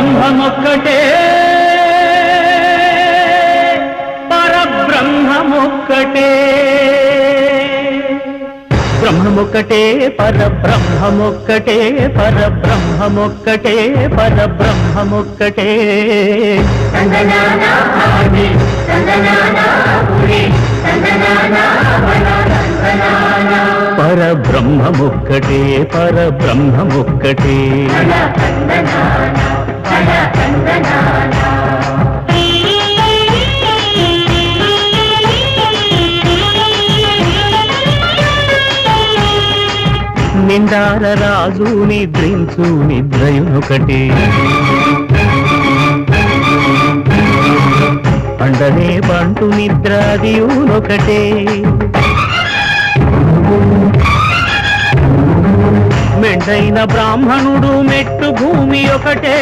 బ్రహ్మమొక్కటే పరబ్రహ్మమొక్కటే. బ్రహ్మమొక్కటే పరబ్రహ్మమొక్కటే పరబ్రహ్మమొక్కటే పరబ్రహ్మమొక్కటే. పరబ్రహ్మమొక్కటే పరబ్రహ్మమొక్కటే. నిండార రాజు నిద్రించు నిద్రయునొకటే. పండనే పంటు నిద్రాదియునొకటే. మెండైన బ్రాహ్మణుడు మెట్టు భూమి ఒకటే.